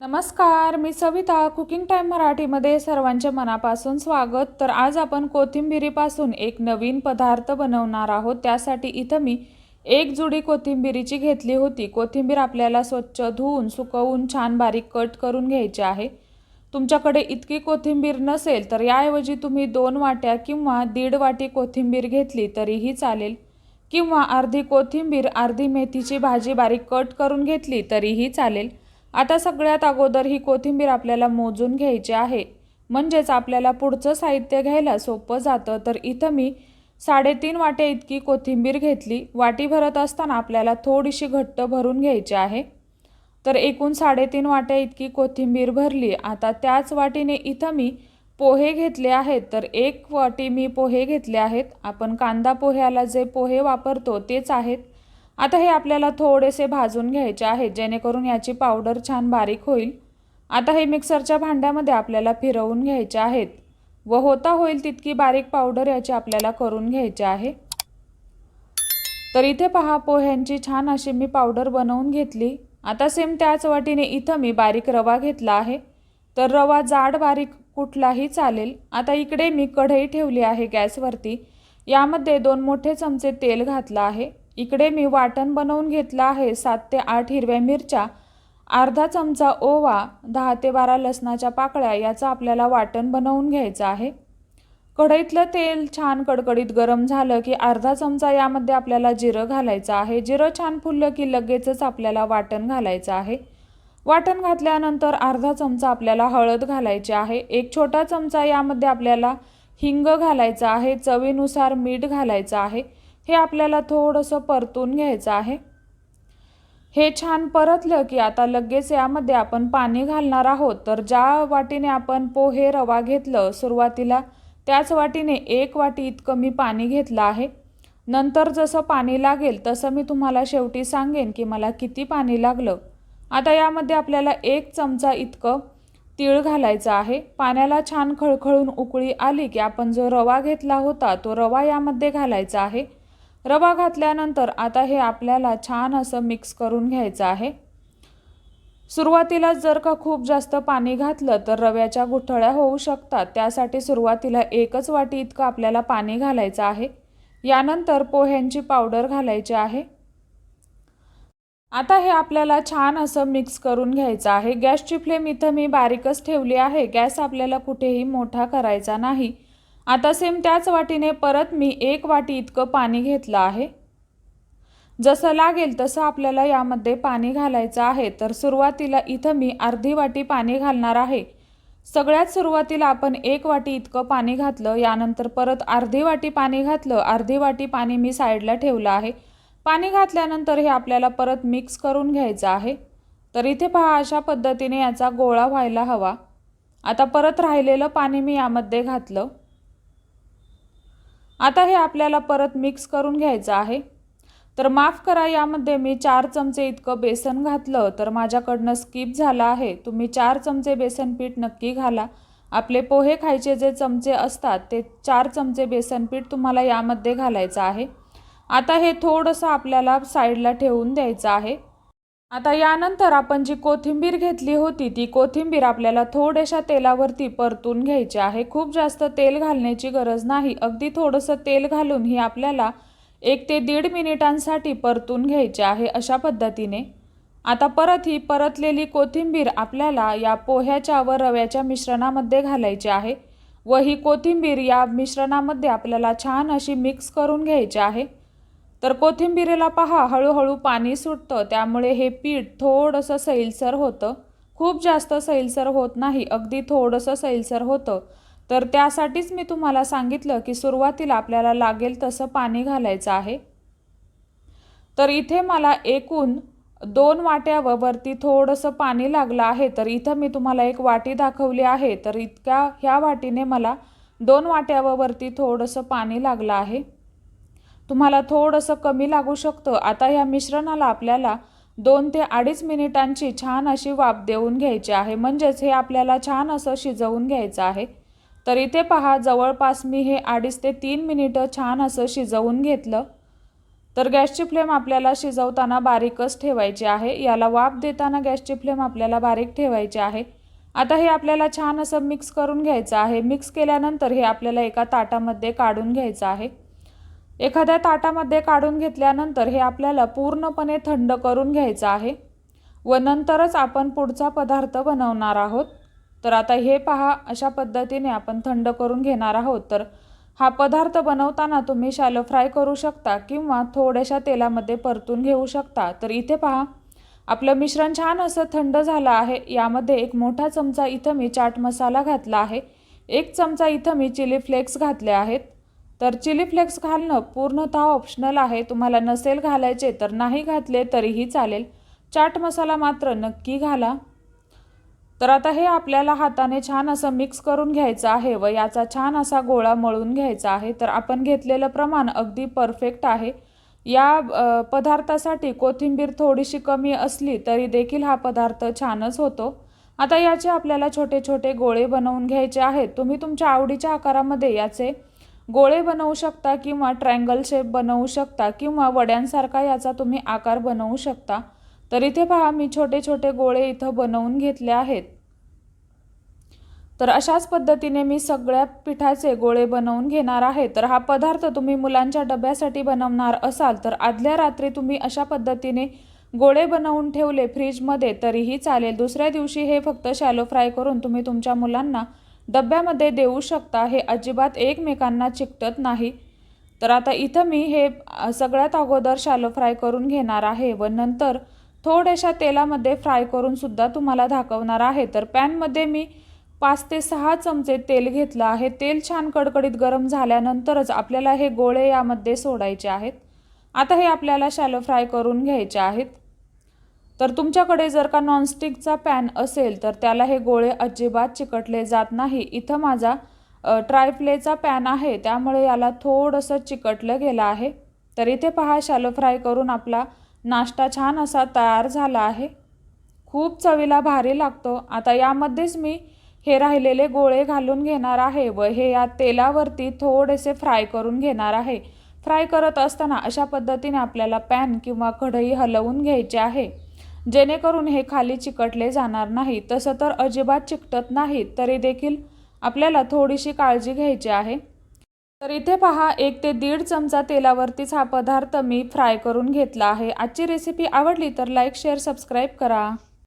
नमस्कार मी Savita cooking time मराठीमध्ये सर्वांचे मनापासून स्वागत. तर आज आपण कोथिंबिरीपासून एक नवीन पदार्थ बनवणार आहोत. त्यासाठी इथं मी एक जुडी कोथिंबिरीची घेतली होती. कोथिंबीर आपल्याला स्वच्छ धुवून सुकवून छान बारीक कट करून घ्यायची आहे. तुमच्याकडे इतकी कोथिंबीर नसेल तर याऐवजी तुम्ही दोन वाट्या किंवा दीड वाटी कोथिंबीर घेतली तरीही चालेल. किंवा अर्धी कोथिंबीर अर्धी मेथीची भाजी बारीक कट करून घेतली तरीही चालेल. आता सगळ्यात अगोदर ही कोथिंबीर आपल्याला मोजून घ्यायची आहे. म्हणजेच आपल्याला पुढचं साहित्य घ्यायला सोपं जातं. तर इथं मी साडेतीन वाट्या इतकी कोथिंबीर घेतली. वाटी भरत असताना आपल्याला थोडीशी घट्ट भरून घ्यायची आहे. तर एकूण साडेतीन वाट्या इतकी कोथिंबीर भरली. आता त्याच वाटीने इथं मी पोहे घेतले आहेत. तर एक वाटी मी पोहे घेतले आहेत. आपण कांदा पोह्याला जे पोहे वापरतो तेच आहेत. आता हे आपल्याला थोडेसे भाजून घ्यायचे आहेत जेणेकरून याची पावडर छान बारीक होईल. आता हे मिक्सरच्या भांड्यामध्ये आपल्याला फिरवून घ्यायचे आहेत. व होता होईल तितकी बारीक पावडर याची आपल्याला करून घ्यायची आहे. तर इथे पहा पोह्यांची छान अशी मी पावडर बनवून घेतली. आता सेम त्याच वाटीने इथं मी बारीक रवा घेतला आहे. तर रवा जाड बारीक कुठलाही चालेल. आता इकडे मी कढई ठेवली आहे गॅसवरती. यामध्ये दोन मोठे चमचे तेल घातलं आहे. इकडे मी वाटण बनवून घेतलं आहे. सात ते आठ हिरव्या मिरच्या अर्धा चमचा ओवा दहा ते बारा लसणाच्या पाकळ्या याचं आपल्याला वाटण बनवून घ्यायचं आहे. कढईतलं तेल छान कडकडीत गरम झालं की अर्धा चमचा यामध्ये आपल्याला जिरं घालायचं आहे. जिरं छान फुललं की लगेचच आपल्याला वाटण घालायचं आहे. वाटण घातल्यानंतर अर्धा चमचा आपल्याला हळद घालायची आहे. एक छोटा चमचा यामध्ये आपल्याला हिंग घालायचं आहे. चवीनुसार मीठ घालायचं आहे. हे आपल्याला थोडंसं परतून घ्यायचं आहे. हे छान परतलं की आता लगेच यामध्ये आपण पाणी घालणार आहोत. तर ज्या वाटीने आपण पोहे रवा घेतलं सुरुवातीला त्याच वाटीने एक वाटी इतकं मी पाणी घेतलं आहे. नंतर जसं पाणी लागेल तसं मी तुम्हाला शेवटी सांगेन की मला किती पाणी लागलं. आता यामध्ये आपल्याला एक चमचा इतकं तीळ घालायचं आहे. पाण्याला छान खळखळून उकळी आली की आपण जो रवा घेतला होता तो रवा यामध्ये घालायचा आहे. रवा घातल्यानंतर आता हे आपल्याला छान असं मिक्स करून घ्यायचं आहे. सुरुवातीला जर का खूप जास्त पाणी घातलं तर रव्याच्या गुठळ्या होऊ शकतात. त्यासाठी सुरुवातीला एकच वाटी इतकं आपल्याला पाणी घालायचं आहे. यानंतर पोह्यांची पावडर घालायची आहे. आता हे आपल्याला छान असं मिक्स करून घ्यायचं आहे. गॅसची फ्लेम इथं मी बारीकच ठेवली आहे. गॅस आपल्याला कुठेही मोठा करायचा नाही. आता सेम त्याच वाटीने परत मी एक वाटी इतकं पाणी घेतलं आहे. जसं लागेल तसं आपल्याला यामध्ये पाणी घालायचं आहे. तर सुरुवातीला इथं मी अर्धी वाटी पाणी घालणार आहे. सगळ्यात सुरुवातीला आपण एक वाटी इतकं पाणी घातलं यानंतर परत अर्धी वाटी पाणी घातलं अर्धी वाटी पाणी मी साईडला ठेवलं आहे. पाणी घातल्यानंतर हे आपल्याला परत मिक्स करून घ्यायचं आहे. तर इथे पहा अशा पद्धतीने याचा गोळा व्हायला हवा. आता परत राहिलेलं पाणी मी यामध्ये घातलं. आता हे आपल्याला परत मिक्स करून घ्यायचं आहे. तर माफ करा यामध्ये मी चार चमचे इतकं बेसन घातलं तर माझ्याकडनं स्किप झालं आहे. तुम्ही चार चमचे बेसन पीठ नक्की घाला. आपले पोहे खायचे जे चमचे असतात ते चार चमचे बेसन पीठ तुम्हाला यामध्ये घालायचं आहे. आता हे थोडंसं आपल्याला साईडला ठेवून द्यायचं आहे. आता यानंतर आपण जी कोथिंबीर घेतली होती ती कोथिंबीर आपल्याला थोड्याशा तेलावरती परतून घ्यायची आहे. खूप जास्त तेल घालण्याची गरज नाही. अगदी थोडंसं तेल घालून ही आपल्याला एक ते दीड मिनिटांसाठी परतून घ्यायचे आहे अशा पद्धतीने. आता परत ही परतलेली कोथिंबीर आपल्याला या पोह्याच्या व रव्याच्या मिश्रणामध्ये घालायची आहे. व ही कोथिंबीर या मिश्रणामध्ये आपल्याला छान अशी मिक्स करून घ्यायची आहे. तर कोथिंबिरीला पहा हळूहळू पाणी सुटतं त्यामुळे हे पीठ थोडंसं सैलसर होतं. खूप जास्त सैलसर होत नाही अगदी थोडंसं सैलसर होतं. तर त्यासाठीच मी तुम्हाला सांगितलं की सुरुवातीला आपल्याला लागेल तसं पाणी घालायचं आहे. तर इथे मला एकूण दोन वाट्यावरती थोडंसं पाणी लागलं आहे. तर इथं मी तुम्हाला एक वाटी दाखवली आहे. तर इतक्या ह्या वाटीने मला दोन वाट्यावरती थोडंसं पाणी लागलं आहे. तुम्हाला थोडंसं कमी लागू शकतं. आता ह्या मिश्रणाला आपल्याला दोन ते अडीच मिनिटांची छान अशी वाफ देऊन घ्यायची आहे. म्हणजेच हे आपल्याला छान असं शिजवून घ्यायचं आहे. तर इथे पहा जवळपास मी हे अडीच ते तीन मिनिटं छान असं शिजवून घेतलं. तर गॅसची फ्लेम आपल्याला शिजवताना बारीकच ठेवायची आहे. याला वाफ देताना गॅसची फ्लेम आपल्याला बारीक ठेवायची आहे. आता हे आपल्याला छान असं मिक्स करून घ्यायचं आहे. मिक्स केल्यानंतर हे आपल्याला एका ताटामध्ये काढून घ्यायचं आहे. एखाद्या ताटामध्ये काढून घेतल्यानंतर हे आपल्याला पूर्णपणे थंड करून घ्यायचं आहे व नंतरच आपण पुढचा पदार्थ बनवणार आहोत. तर आता हे पहा अशा पद्धतीने आपण थंड करून घेणार आहोत. तर हा पदार्थ बनवताना तुम्ही शॅलो फ्राय करू शकता किंवा थोड्याशा तेलामध्ये परतून घेऊ शकता. तर इथे पहा आपलं मिश्रण छान असं थंड झालं आहे. यामध्ये एक मोठा चमचा इथं मी चाट मसाला घातला आहे. एक चमचा इथं मी चिली फ्लेक्स घातले आहेत. तर चिली फ्लेक्स घालणं पूर्णतः ऑप्शनल आहे. तुम्हाला नसेल घालायचे तर नाही घातले तरीही चालेल. चाट मसाला मात्र नक्की घाला. तर आता हे आपल्याला हाताने छान असं मिक्स करून घ्यायचं आहे व याचा छान असा गोळा मळून घ्यायचा आहे. तर आपण घेतलेलं प्रमाण अगदी परफेक्ट आहे. या पदार्थासाठी कोथिंबीर थोडीशी कमी असली तरी देखील हा पदार्थ छानच होतो. आता याचे आपल्याला छोटे छोटे गोळे बनवून घ्यायचे आहेत. तुम्ही तुमच्या आवडीच्या आकारामध्ये याचे गोळे बनवू शकता किंवा ट्रँगल शेप बनवू शकता किंवा वड्यांसारखा याचा तुम्ही आकार बनवू शकता. तर इथे पहा मी छोटे छोटे गोळे इथं बनवून घेतले आहेत. तर अशाच पद्धतीने मी सगळ्या पिठाचे गोळे बनवून घेणार आहे. तर हा पदार्थ तुम्ही मुलांच्या डब्यासाठी बनवणार असाल तर आदल्या रात्री तुम्ही अशा पद्धतीने गोळे बनवून ठेवले फ्रीजमध्ये तरीही चालेल. दुसऱ्या दिवशी हे फक्त शॅलो फ्राय करून तुम्ही तुमच्या मुलांना डब्यामध्ये देऊ शकता हे अजिबात एकमेकांना चिकटत नाही. तर आता इथं मी हे सगळ्यात अगोदर शॅलो फ्राय करून घेणार आहे व नंतर थोड्याशा तेलामध्ये फ्राय करूनसुद्धा तुम्हाला दाखवणार आहे. तर पॅनमध्ये मी पाच ते सहा चमचे तेल घेतलं आहे. तेल छान कडकडीत गरम झाल्यानंतरच आपल्याला हे गोळे यामध्ये सोडायचे आहेत. आता हे आपल्याला शॅलो फ्राय करून घ्यायचे आहेत. तर तुमच्याकडे जर का नॉनस्टिकचा पॅन असेल तर त्याला हे गोळे अजिबात चिकटले जात नाही. इथं माझा ट्रायफ्लेचा पॅन आहे त्यामुळे याला थोडंसं चिकटलं गेलं आहे. तर इथे पहा शॅलो फ्राय करून आपला नाश्ता छान असा तयार झाला आहे. खूप चवीला भारी लागतो. आता यामध्येच मी हे राहिलेले गोळे घालून घेणार आहे व हे या तेलावरती थोडेसे फ्राय करून घेणार आहे. फ्राय करत असताना अशा पद्धतीने आपल्याला पॅन किंवा कढई हलवून घ्यायची आहे. जेणेकरून हे खाली चिकटले जाणार नाही. तसं तर अजिबात चिकटत नाही तरी देखील आपल्याला थोडीशी काळजी घ्यायची आहे. तर इथे पहा एक ते दीड चमचा तेलावरतीच हा पदार्थ मी फ्राय करून घेतला आहे. आजची रेसिपी आवडली तर लाईक शेअर सबस्क्राईब करा.